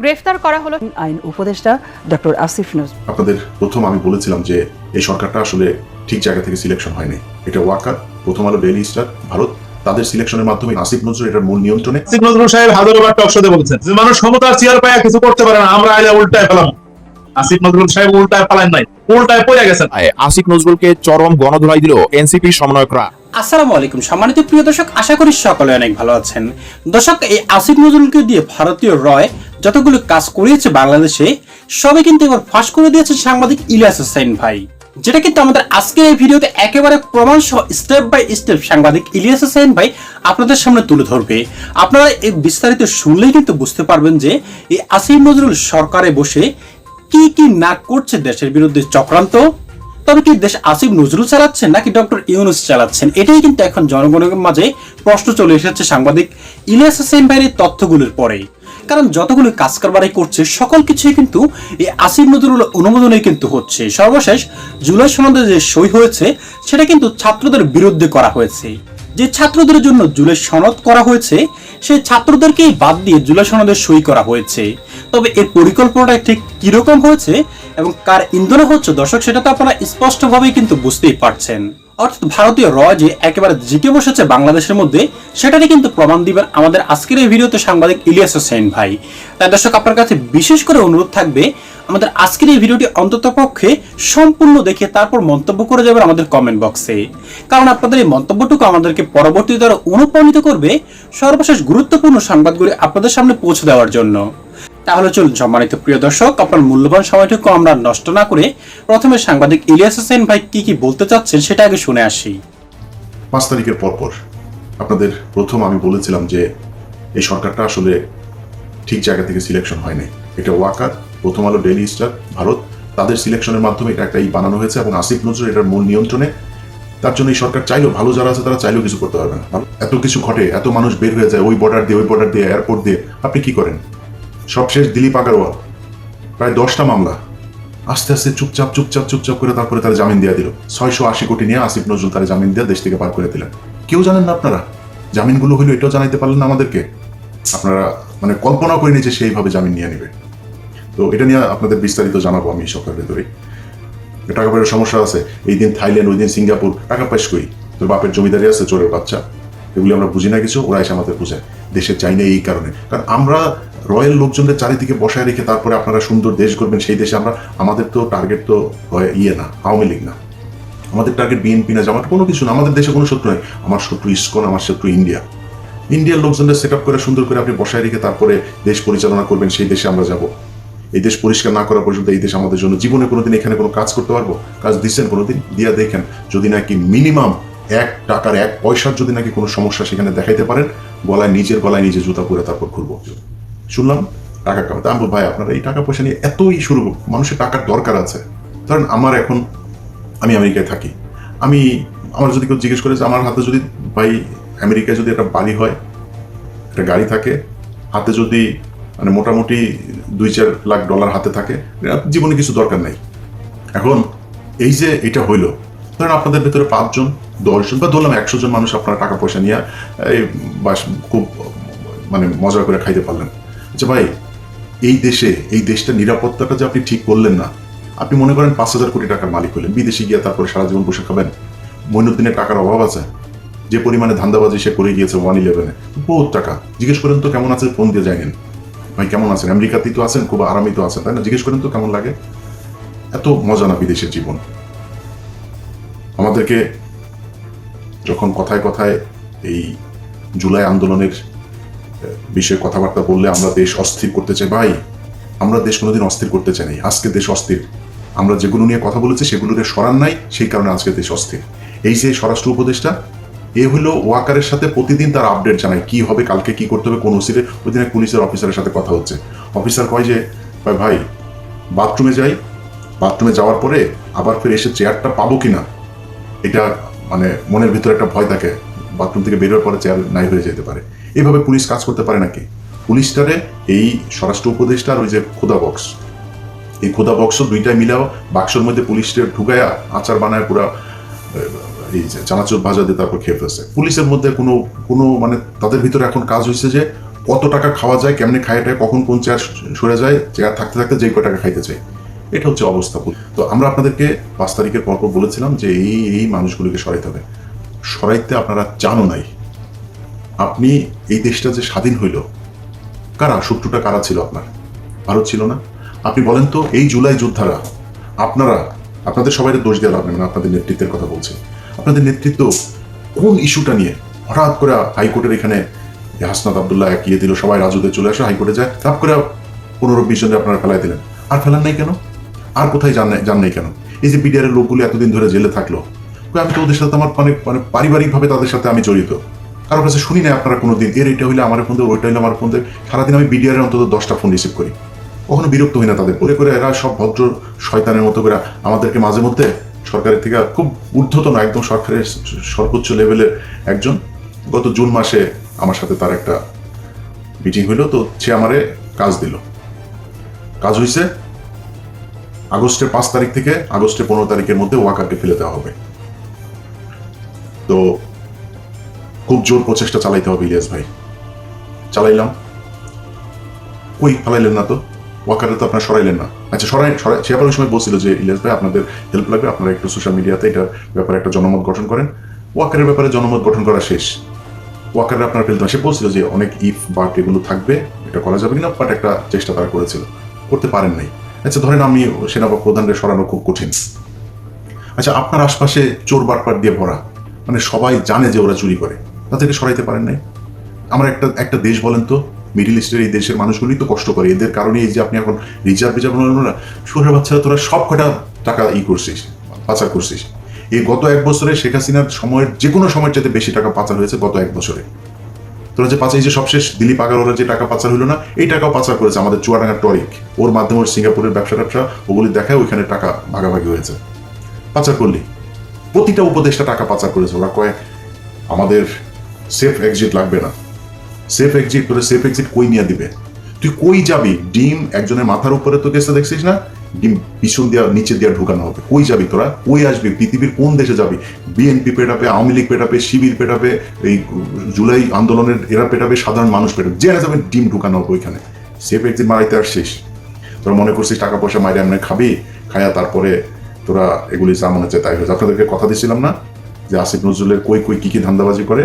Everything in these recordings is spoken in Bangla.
গ্রেফতার করা হলো। আইন উপদেষ্টা ডক্টর আসিফ নজরুল। আপনাদের প্রথম আমি বলেছিলাম যে এই সরকারটা আসলে ঠিক জায়গা থেকে সিলেকশন হয়নি। এটা ওয়াকার প্রথম আলো ডেইলি স্টার ভারত। তাদের সিলেকশনের মাধ্যমে আসিফ নজরুল এটার মূল নিয়ন্ত্রণে আসিফ নজরুল সাহেব হাজারো বার টক শোতে বলেছেন যে মানুষ ক্ষমতার চেয়ার পায় কিছু করতে পারে না আমরা আইলে উল্টায় পেলাম আসিফ নজরুল সাহেব উল্টায় পালান নাই উল্টায় পড়ে গেছেন। আসিফ নজরুলকে চরম গণধোলাই দিল এনসিপির সমন্বয়করা। আসসালামু আলাইকুম। সম্মানিত প্রিয় দর্শক আশা করি সকলে অনেক ভালো আছেন। দর্শক এই আসিফ নজরুলকে দিয়ে ভারতীয় রয় যতগুলো কাজ করিয়েছে বাংলাদেশে, সবই কিন্তু এবার ফাঁস করে দিয়েছে সাংবাদিক ইলিয়াস হোসেন ভাই। যেটা কিন্তু আমাদের আজকের এই ভিডিওতে একেবারে প্রমাণ সহ স্টেপ বাই স্টেপ সাংবাদিক ইলিয়াস হোসেন ভাই আপনাদের সামনে তুলে ধরবে। আপনারা এই বিস্তারিত শুনলেই কিন্তু বুঝতে পারবেন যে, এই আসিফ নজরুল সরকারে বসে কি কি না করছে দেশের বিরুদ্ধে চক্রান্ত, তবে কি দেশ আসিফ নজরুল চালাচ্ছেন নাকি ডক্টর ইউনুস চালাচ্ছেন? এটাই কিন্তু এখন জনগণের মাঝে প্রশ্ন চলে এসেছে সাংবাদিক ইলিয়াস হোসেন ভাইয়ের তথ্যগুলোর পরে। কারণ যতগুলো কাজ কারবারাই করছে, সকল কিছুই কিন্তু এই আসিফ নজরুল অনুমোদনে কিন্তু হচ্ছে। সর্বশেষ জুলাই সনদে যে সই হয়েছে, সেটা কিন্তু ছাত্রদের বিরুদ্ধে করা হয়েছে। যে ছাত্রদের জন্য জুলাই সনদ করা হয়েছে, সেই ছাত্রদেরকেই বাদ দিয়ে জুলাই সনদের সই করা হয়েছে। তবে এর পরিকল্পনাটা ঠিক কীরকম হয়েছে এবং কার ইন্ধনে হচ্ছে দর্শক, সেটা তো আপনারা স্পষ্টভাবেই কিন্তু বুঝতেই পারছেন। অর্থাৎ ভারতীয় র যে একেবারে জিকে বসেছে বাংলাদেশের মধ্যে, সেটারই কিন্তু প্রমাণ দিবেন আমাদের আজকের এই ভিডিওতে সাংবাদিক ইলিয়াস হোসেন ভাই। তাই দর্শক, আপনার কাছে বিশেষ করে অনুরোধ থাকবে, আমাদের আজকের এই ভিডিওটি অন্তত পক্ষে সম্পূর্ণ দেখে তারপর মন্তব্য করে যাবেন আমাদের কমেন্ট বক্সে কারণ আপনাদের এই মন্তব্যটুকু আমাদেরকে পরবর্তী দ্বারা অনুপ্রাণিত করবে সর্বশেষ গুরুত্বপূর্ণ সংবাদগুলি আপনাদের সামনে পৌঁছে দেওয়ার জন্য। তাহলে চলুন সম্মানিত প্রিয় দর্শক, আপনার মূল্যবান সময়টুকু আমরা নষ্ট না করে প্রথমে সাংবাদিক ইলিয়াস হোসেন ভাই কি কি বলতে চাচ্ছেন সেটা আগে শুনে আসি। পাঁচ তারিখের পরপর আপনাদের প্রথম আমি বলেছিলাম যে এই সরকারটা আসলে ঠিক জায়গা থেকে সিলেকশন হয়নি। এটা ওয়াকার, প্রথম আলো ডেলি স্টার ভারত, তাদের সিলেকশনের মাধ্যমে এটা একটা বানানো হয়েছে এবং আসিফ নজরুল এটার মূল নিয়ন্ত্রণে। তার জন্য এই সরকার চাইলেও, ভালো যারা আছে তারা চাইলেও কিছু করতে পারবে না। এত কিছু ঘটে, এত মানুষ বের হয়ে যায়, ওই বর্ডার দিয়ে, ওই বর্ডার দিয়ে এয়ারপোর্ট দিয়ে, আপনি কি করেন? সবশেষ দিলীপ আগারওয়াল। প্রায় দশটা মামলা। আস্তে আস্তে চুপচাপ চুপচাপ চুপচাপ করে তারপরে তারা জামিন দিয়ে দিল। ছয়শো আশি কোটি নিয়ে আসিফ নজরুল তারা জামিন দিয়ে দেশ থেকে পার করে দিলেন। কেউ জানেন না আপনারা? জামিনগুলো হইল এটাও জানাইতে পারলেন না আমাদেরকে? আপনারা মানে কল্পনা করিনি যে সেইভাবে জামিন নিয়ে নেবে। তো এটা নিয়ে আপনাদের বিস্তারিত জানাব আমি সকালের ভেতরেই। টাকা পয়সার সমস্যা আছে। এই দিন থাইল্যান্ড, ওই দিন সিঙ্গাপুর। টাকা পাইস করি তোর বাপের জমিদারি আছে, চোরের বাচ্চা। এগুলি আমরা বুঝি না কিছু, ওরা এসে আমাদের বুঝায়। দেশের চাই না এই কারণে। কারণ আমরা রয়্যাল লোকজনদের চারিদিকে বসায় রেখে তারপরে আপনারা সুন্দর দেশ করবেন সেই দেশে আমরা, আমাদের তো টার্গেট তো ইয়ে না, আওয়ামী লীগ না। আমাদের টার্গেট বিএনপি না, জামাত কোনো কিছু না, আমাদের দেশে কোনো শত্রু নাই। আমার শত্রু ইস্কন, আমার শত্রু ইন্ডিয়া। ইন্ডিয়ার লোকজনদের সেট আপ করে, সুন্দর করে আপনি বসায় রেখে তারপরে দেশ পরিচালনা করবেন, সেই দেশে আমরা যাব। এই দেশ পরিষ্কার না করা পর্যন্ত এই দেশ আমাদের জন্য, জীবনে কোনোদিন এখানে কোনো কাজ করতে পারব? কাজ দিচ্ছেন কোনোদিন? দিয়া দেখেন, যদি নাকি মিনিমাম এক টাকার এক পয়সার যদি নাকি কোনো সমস্যা সেখানে দেখাইতে পারেন, গলায় নিজের গলায় নিজে জুতা পরে তারপর ঘুরবো। শুনলাম, টাকা কামাতে আমি ভাই, আপনারা এই টাকা পয়সা নিয়ে এতই শুরু মানুষের টাকার দরকার আছে। ধরেন আমার এখন, আমি আমেরিকায় থাকি। আমি, আমার যদি কেউ জিজ্ঞেস করে যে আমার হাতে যদি, ভাই, আমেরিকায় যদি একটা বাড়ি হয়, একটা গাড়ি থাকে, হাতে যদি মানে মোটামুটি দুই চার লাখ ডলার হাতে থাকে জীবনে কিছু দরকার নাই। এখন এই যে এটা হইল, ধরেন আপনাদের ভেতরে পাঁচজন, দশজন বা ধরলাম একশো জন মানুষ আপনারা টাকা পয়সা নিয়ে, এই বাস খুব মানে মজা করে খাইতে পারলেন। যে ভাই, এই দেশে, এই দেশটা নিরাপত্তাটা যে আপনি ঠিক করলেন না, আপনি মনে করেন পাঁচ হাজার কোটি টাকার মালিক হলেন, বিদেশে গিয়ে তারপরে সারা জীবন বসে খাবেন, মইনুদ্দিনের টাকার অভাব আছে, যে পরিমাণে ধান্দাবাজি সে করে গিয়েছে ওয়ান ইলেভেনে বহুত টাকা। জিজ্ঞেস করেন তো কেমন আছে, ফোন দিয়ে যায়নি ভাই, কেমন আছেন? আমেরিকাতেই তো আছেন, খুব আরামই তো আছেন, তাই না? জিজ্ঞেস করেন তো কেমন লাগে? এত মজা না বিদেশের জীবন। আমাদেরকে যখন কথায় কথায় এই জুলাই আন্দোলনের বিষয়ে কথাবার্তা বললে আমরা দেশ অস্থির করতে চাই। ভাই, আমরা দেশ কোনোদিন অস্থির করতে চাই আজকে দেশ অস্থির। আমরা যেগুলো নিয়ে কথা বলেছি সেগুলোকে সরান নাই, সেই কারণে আজকে দেশ অস্থির। এই যে স্বরাষ্ট্র উপদেষ্টা, এ হলো ওয়াকারের সাথে প্রতিদিন তার আপডেট জানায় কি হবে, কালকে কি করতে হবে, কোন ওসিরে। ওই পুলিশের অফিসারের সাথে কথা হচ্ছে। অফিসার কয় যে, ভাই ভাই, বাথরুমে যাই। বাথরুমে যাওয়ার পরে আবার ফিরে এসে চেয়ারটা পাবো কিনা? এটা মানে মনের ভিতরে একটা ভয় থাকে। বাথরুম থেকে বেরোর পরে চেয়ার নাই হয়ে যেতে পারে। এভাবে পুলিশ কাজ করতে পারে নাকি? পুলিশটারে এই স্বরাষ্ট্র উপদেষ্টার ওই যে খোদা বক্স। এই খোদা বক্স দুইটাই মিলাও, বাক্সর মধ্যে পুলিশটা ঢুকায়া আচার বানায় পুরা এই যে চানাচুর ভাজা দিয়ে তারপর খেয়ে ফেলছে। পুলিশের মধ্যে কোনো কোনো মানে তাদের ভিতরে এখন কাজ হয়েছে যে কত টাকা খাওয়া যায়, কেমনে খায় টায় কখন কোন চেয়ার সরে যায়, চেয়ার থাকতে থাকতে যে কয় টাকা খাইতে চাই এটা হচ্ছে অবস্থা। তো আমরা আপনাদেরকে পাঁচ তারিখের পরপর বলেছিলাম যে এই এই মানুষগুলিকে সরাইতে হবে। সরাইতে আপনারা জানো নাই। আপনি এই দেশটা যে স্বাধীন হইল, কারা? শত্রুটা কারা ছিল আপনার? ভারত ছিল না? আপনি বলেন তো, এই জুলাই যোদ্ধারা, আপনারা, আপনাদের সবাই দোষ দেওয়া নেই মানে আপনাদের নেতৃত্বের কথা বলছি। আপনাদের নেতৃত্ব কোন ইস্যুটা নিয়ে হঠাৎ করে হাইকোর্টের এখানে যে হাসনাত আবদুল্লাহ একিয়ে দিল, সবাই রাজুতে চলে আসে, হাইকোর্টে যায়, তাপ করে পনেরো বিশ জনে আপনারা ফেলাই দিলেন। আর ফেলান নাই কেন? আর কোথায় যান নাই যান নাই কেন? এই যে বিডিআরের লোকগুলো এতদিন ধরে জেলে থাকল আমি তো ওদের সাথে আমার মানে মানে পারিবারিকভাবে তাদের সাথে আমি জড়িত। কারোর কাছে শুনি না আপনারা কোনো দিন এর এটা হইলে আমার ফোন দেয় ওইটা হইলে আমার ফোন দেয় সারাদিন আমি বিডিআরের অন্তত দশটা ফোন রিসিভ করি। কখনো বিরক্ত হই না তাদের। করে করে এরা সব ভদ্র শয়তানের মতো করে আমাদেরকে মাঝে মধ্যে সরকারের থেকে খুব ঊর্ধ্বতন একদম সরকারের সর্বোচ্চ লেভেলের একজন গত জুন মাসে আমার সাথে তার একটা মিটিং হইল, তো সে আমারে কাজ দিল। কাজ হয়েছে আগস্টের পাঁচ তারিখ থেকে আগস্টের পনেরো তারিখের মধ্যে ওয়াকারকে ফেলে দেওয়া হবে। তো খুব জোর প্রচেষ্টা চালাইতে হবে, ইলিয়াস ভাই। চালাইলাম। কই ফালাইলেন না তো? ওয়াকারে তো আপনারা সরাইলেন না। আচ্ছা সরাই সরাই। সে ওই সময় বলছিল যে, ইলিয়াস ভাই, আপনাদের হেল্প লাগবে। আপনারা একটু সোশ্যাল মিডিয়াতে এটার ব্যাপারে একটা জনমত গঠন করেন। ওয়াকারের ব্যাপারে জনমত গঠন করা শেষ। ওয়াকারে আপনারা ফেলতে সে বলছিল যে, অনেক ইফ বাট এগুলো থাকবে। এটা করা যাবে কিনা? বাট একটা চেষ্টা তারা করেছিল। করতে পারেন নাই। আচ্ছা ধরেন আমি সেনা প্রধানকে সরানো খুব কঠিন। আচ্ছা আপনার আশপাশে চোর বাটপাট দিয়ে ভরা। মানে সবাই জানে যে ওরা চুরি করে। তাদেরকে সরাইতে পারেন নাই। আমার একটা একটা দেশ বলেন তো মিডিল ইস্টের এই দেশের মানুষগুলি তো কষ্ট করে। এদের কারণে এই যে আপনি এখন রিজার্ভ রিজার্ভ না শহরের বাচ্চারা তোরা সব কটা টাকা ই করছিস, পাচার করছিস? এই গত এক বছরে শেখ হাসিনার সময়ের যে কোনো সময়ের চাইতে বেশি টাকা পাচার হয়েছে গত এক বছরে। তোরা যে পাচার, এই যে সবশেষ দিলীপ আগারওয়ালের যে টাকা পাচার হলো না, এই টাকাও পাচার করেছে আমাদের চুয়াডাঙ্গা টরিক। ওর মাধ্যমে ওর সিঙ্গাপুরের ব্যবসা ব্যবসা ওগুলি দেখায় ওইখানে টাকা ভাগাভাগি হয়েছে। পাচার করলি। প্রতিটা উপদেশটা টাকা পাচার করেছে। ওরা কয়, আমাদের সেফ এক্সিট লাগবে না। সেফ এক্সিট করে সেফ এক্সিট কই নিয়ে দিবে? তুই কই যাবি? ডিম একজনের মাথার উপরে তো গেছে, দেখছিস না? ডিম পিছন দিয়া, নিচে দিয়া ঢুকানো হবে। কই যাবি তোরা? কই আসবি? পৃথিবীর কোন দেশে যাবি? বিএনপি পেটাবে, আওয়ামী লীগ পেটাবে, শিবির পেটাবে, এই জুলাই আন্দোলনের এরা পেটাবে, সাধারণ মানুষ পেটাবে। যে যাবে ডিম ঢুকানো হবে ওইখানে। সেফ এক্সিট মারাইতে আসছিস। তোরা মনে করছিস টাকা পয়সা মাইরে এমনি খাবি? খায়া তারপরে তোরা এগুলি যা মনে চায় তাই হয়েছে আপনাদেরকে কথা দিছিলাম না যে আসিফ নজরুলের কই কই কি কি ধান্দাবাজি করে?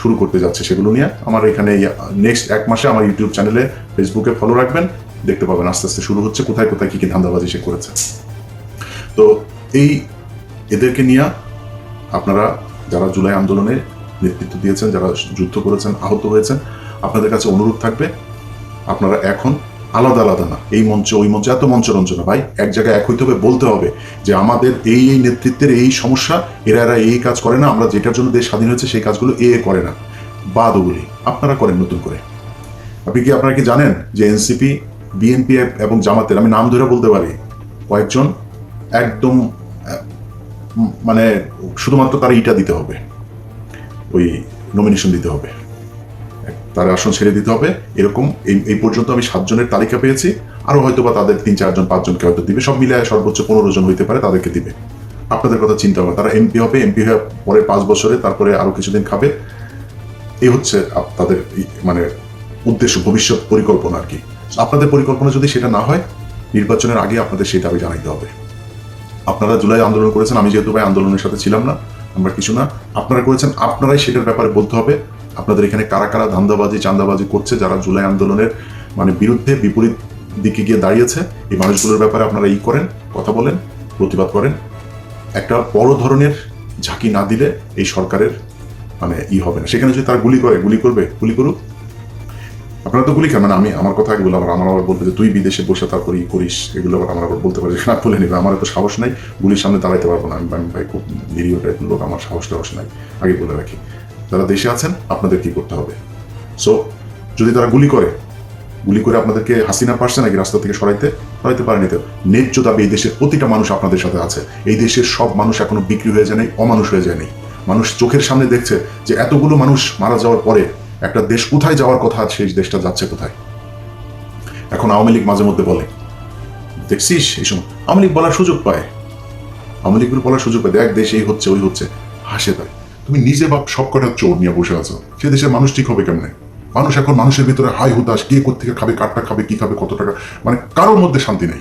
শুরু করতে যাচ্ছে সেগুলো নিয়ে। আমার এখানে নেক্সট এক মাসে আমার ইউটিউব চ্যানেলে ফেসবুকে ফলো রাখবেন। দেখতে পাবেন আস্তে আস্তে শুরু হচ্ছে, কোথায় কোথায় কী কী ধান্দাবাজি সে করেছে। তো এই এদেরকে নিয়ে আপনারা যারা জুলাই আন্দোলনে নেতৃত্ব দিয়েছেন, যারা যুদ্ধ করেছেন, আহত হয়েছেন, আপনাদের কাছে অনুরোধ থাকবে, আপনারা এখন আলাদা আলাদা না। এই মঞ্চ, ওই মঞ্চ, এত মঞ্চ রঞ্চনা ভাই, এক জায়গায় এক হইতে হবে, বলতে হবে যে আমাদের এই এই নেতৃত্বের এই সমস্যা, এরা এরা এই কাজ করে না, আমরা যেটার জন্য দেশ স্বাধীন হয়েছে সেই কাজগুলো এ করে না। বাদ ওগুলি। আপনারা করেন নতুন করে। আপনি কি, আপনারা কি জানেন যে এনসিপি, বিএনপি এবং জামাতের, আমি নাম ধরে বলতে পারি, কয়েকজন একদম মানে শুধুমাত্র তারা ইটা দিতে হবে, ওই নমিনেশন দিতে হবে। তার আসন ছেড়ে দিতে হবে। এরকম এই পর্যন্ত আমি সাতজনের তালিকা পেয়েছি। আরও হয়তো বা তাদের তিন, চারজন, পাঁচজনকে হয়তো দিবে। সব মিলে সর্বোচ্চ পনেরো জন হইতে পারে তাদেরকে দিবে। আপনাদের কথা চিন্তা হবে তারা এমপি হবে, এমপি হয়ে পরে পাঁচ বছরে তারপরে আরও কিছুদিন খাবে। এই হচ্ছে তাদের মানে উদ্দেশ্য, ভবিষ্যৎ পরিকল্পনা আর কি। আপনাদের পরিকল্পনা যদি সেটা না হয়, নির্বাচনের আগে আপনাদের সেটা আমি জানাইতে হবে। আপনারা জুলাই আন্দোলন করেছেন, আমি যেহেতু ভাই আন্দোলনের সাথে ছিলাম না, আমরা কিছু না। আপনারা করেছেন, আপনারাই সেটার ব্যাপারে বলতে হবে। আপনাদের এখানে কারা কারা ধান্দাবাজি, চান্দাবাজি করছে যারা জুলাই আন্দোলনের মানে বিরুদ্ধে বিপরীত দিকে গিয়ে দাঁড়িয়েছে, এই মানুষগুলোর ব্যাপারে আপনারা ই করেন, কথা বলেন, প্রতিবাদ করেন। একটা বড় ধরনের ঝাঁকি না দিলে এই সরকারের মানে ই হবে না। সেখানে যদি তারা গুলি করে, গুলি করবে, গুলি করুক। আপনারা তো গুলি খান মানে আমি, আমার কথা এগুলো আবার, আমার আবার বলবে যে তুই বিদেশে বসে তারপর ই করিস, এগুলো আবার আমার আবার বলতে পারি না বলে নিবে, আমার তো সাহস নাই, গুলির সামনে দাঁড়াইতে পারব না। আমি আমি ভাই খুব নিরীহ টাইপের লোক, আমার সাহস টাহস নাই। আগে বলে রাখি। যারা দেশে আছেন, আপনাদের কি করতে হবে? সো যদি তারা গুলি করে গুলি করে আপনাদেরকে হাসিনা পারছে নাকি রাস্তা থেকে সরাইতে? সরাইতে পারেনি তো। ন্যায্য দাবি এই দেশের প্রতিটা মানুষ আপনাদের সাথে আছে। এই দেশের সব মানুষ এখনও বিক্রি হয়ে যায় অমানুষ হয়ে যায়নি মানুষ চোখের সামনে দেখছে যে এতগুলো মানুষ মারা যাওয়ার পরে একটা দেশ কোথায় যাওয়ার কথা সেই দেশটা যাচ্ছে কোথায়? এখন আওয়ামী লীগ মাঝে মধ্যে বলে, দেখছিস, এই সময় আওয়ামী লীগ বলার সুযোগ পায়। আওয়ামী লীগগুলো বলার সুযোগ পায়, দেখ দেশ এই হচ্ছে, ওই হচ্ছে। হাসে তাই তুমি নিজে বাপ সব কটা চোর নিয়ে বসে আছো? সে দেশের মানুষ ঠিক হবে কেমনে? মানুষ এখন মানুষের ভিতরে হাই হুতাশ কে কোথেকে খাবে, কারটা খাবে, কি খাবে, কত টাকা? মানে কারোর মধ্যে শান্তি নেই।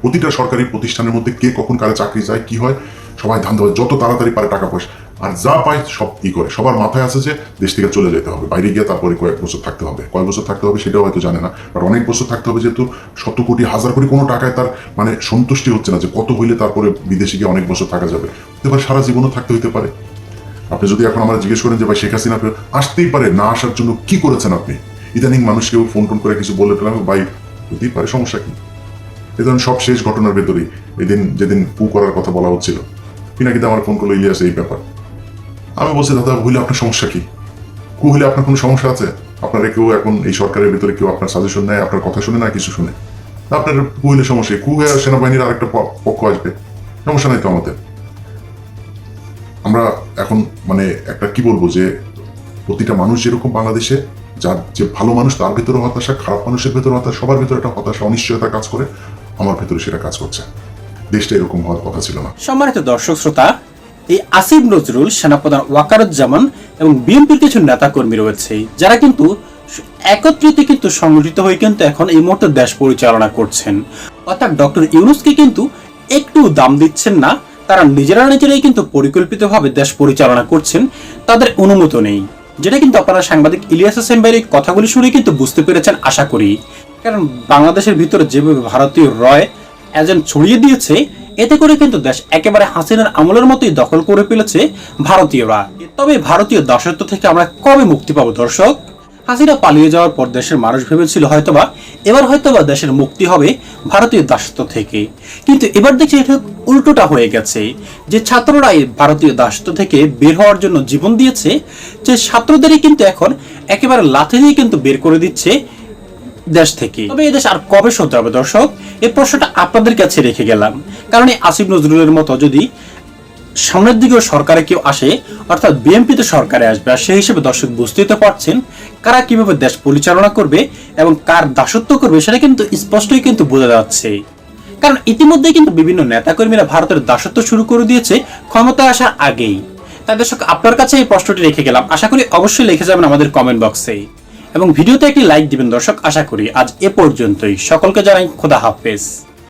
প্রতিটা সরকারি প্রতিষ্ঠানের মধ্যে কে কখন কারে চাকরি যায়, কি হয়, সবাই ধান দেওয়া যত তাড়াতাড়ি পারে টাকা পয়সা। আর যা পায় সব ই করে। সবার মাথায় আছে যে দেশ থেকে চলে যেতে হবে। বাইরে গিয়ে তারপরে কয়েক বছর থাকতে হবে। কয়েক বছর থাকতে হবে সেটাও হয়তো জানে না। বাট অনেক বছর থাকতে হবে যেহেতু শত কোটি, হাজার কোটি কোনো টাকায় তার মানে সন্তুষ্টি হচ্ছে না যে কত হইলে তারপরে বিদেশে গিয়ে অনেক বছর থাকা যাবে। এবার সারা জীবনও থাকতে হইতে পারে। আপনি যদি এখন আমরা জিজ্ঞেস করেন যে, ভাই, শেখ হাসিনা আসতেই পারে, না আসার জন্য কি করেছেন আপনি? ইদানিং মানুষ কেউ ফোন টোন করে কিছু বলে ফেলাম, ভাই, হতেই পারে, সমস্যা কি? এ ধরনের সব শেষ ঘটনার ভেতরেই এদিন যেদিন পু করার কথা বলা হচ্ছিল পিনাকিতে আমার ফোন করল, ইলিয়াস, এই ব্যাপার। আমি বলছি, দাদা, হইলে আপনার সমস্যা কি? কু হইলে আপনার কোনো সমস্যা আছে? আপনারা কেউ এখন এই সরকারের ভিতরে কেউ আপনার সাজেশন নেয়, আপনার কথা শুনে না, কিছু শুনে? আপনার কু হইলে সমস্যা কি? হয়ে সেনাবাহিনীর আরেকটা পক্ষ আসবে, সমস্যা নাই তো আমাদের। আমরা এখন মানে একটা কি বলব যে প্রতিটা মানুষ যেরকম বাংলাদেশে, যার যে ভালো মানুষ তার ভিতরে হতাশা, খারাপ মানুষের ভিতরে হতাশা, সবার ভিতরে একটা হতাশা, অনিশ্চয়তা কাজ করে, আমার ভিতরে সেটা কাজ করছে। দেশটা এরকম হওয়ার কথা ছিল না। সম্মানিত দর্শক শ্রোতা, এই আসিফ নজরুল, সেনাপ্রধান ওয়াকারুজ্জামান এবং বিএনপির কিছু নেতাকর্মী রয়েছে, যারা কিন্তু একত্রিত কিন্তু সংগঠিত হয়ে কিন্তু এখন এই মুহূর্তে দেশ পরিচালনা করছেন। অর্থাৎ ডক্টর ইউনুসকে কিন্তু একটু দাম দিচ্ছেন না তারা নিজেরা নিজেরাই কিন্তু পরিকল্পিতভাবে দেশ পরিচালনা করছেন, তাদের অনুমতি নেই। যেটা কিন্তু আপনারা সাংবাদিক ইলিয়াস হোসেন ভাইয়ের কথাগুলি শুনে কিন্তু বুঝতে পেরেছেন, আশা করি। কারণ বাংলাদেশের ভিতরে যেভাবে ভারতীয় রয় এজেন্ট ছড়িয়ে দিয়েছে, এতে করে কিন্তু দেশ একেবারে হাসিনার আমলের মতোই দখল করে ফেলেছে ভারতীয়রা। তবে ভারতীয় দাসত্ব থেকে আমরা কবে মুক্তি পাবো দর্শক? হাসিনা পালিয়ে যাওয়ার পর দেশের মানুষ ভেবেছিল হয়তোবা, এবার হয়তোবা দেশের মুক্তি হবে ভারতীয় দাসত্ব থেকে। কিন্তু এবার দেখছি এটা উল্টোটা হয়ে গেছে, যে ছাত্ররা ভারতীয় দাসত্ব থেকে বের হওয়ার জন্য জীবন দিয়েছে, যে ছাত্রদেরই কিন্তু এখন একেবারে লাথি দিয়ে কিন্তু বের করে দিচ্ছে দেশ থেকে। তবে এই দেশ আর কবে সহ্য হবে দর্শক? এই প্রশ্নটা আপনাদের কাছে রেখে গেলাম। কারণ এই আসিফ নজরুলের মতো যদি সামনের দিকেও সরকারে কেউ আসে, অর্থাৎ বিএনপি তো সরকারে আসবে, আর সেই হিসেবে দর্শক বুঝতেই তো পারছেন কারা কীভাবে দেশ পরিচালনা করবে এবং কার দাসত্ব করবে সেটা কিন্তু স্পষ্টই কিন্তু বোঝা যাচ্ছে। কারণ ইতিমধ্যে কিন্তু বিভিন্ন নেতাকর্মীরা ভারতের দাসত্ব শুরু করে দিয়েছে ক্ষমতায় আসার আগেই। তাই দর্শক, আপনার কাছে এই প্রশ্নটি রেখে গেলাম। আশা করি অবশ্যই লিখে যাবেন আমাদের কমেন্ট বক্সে এবং ভিডিওতে একটি লাইক দিবেন দর্শক, আশা করি আজ এ পর্যন্তই। সকলকে জানাই খোদা হাফেজ।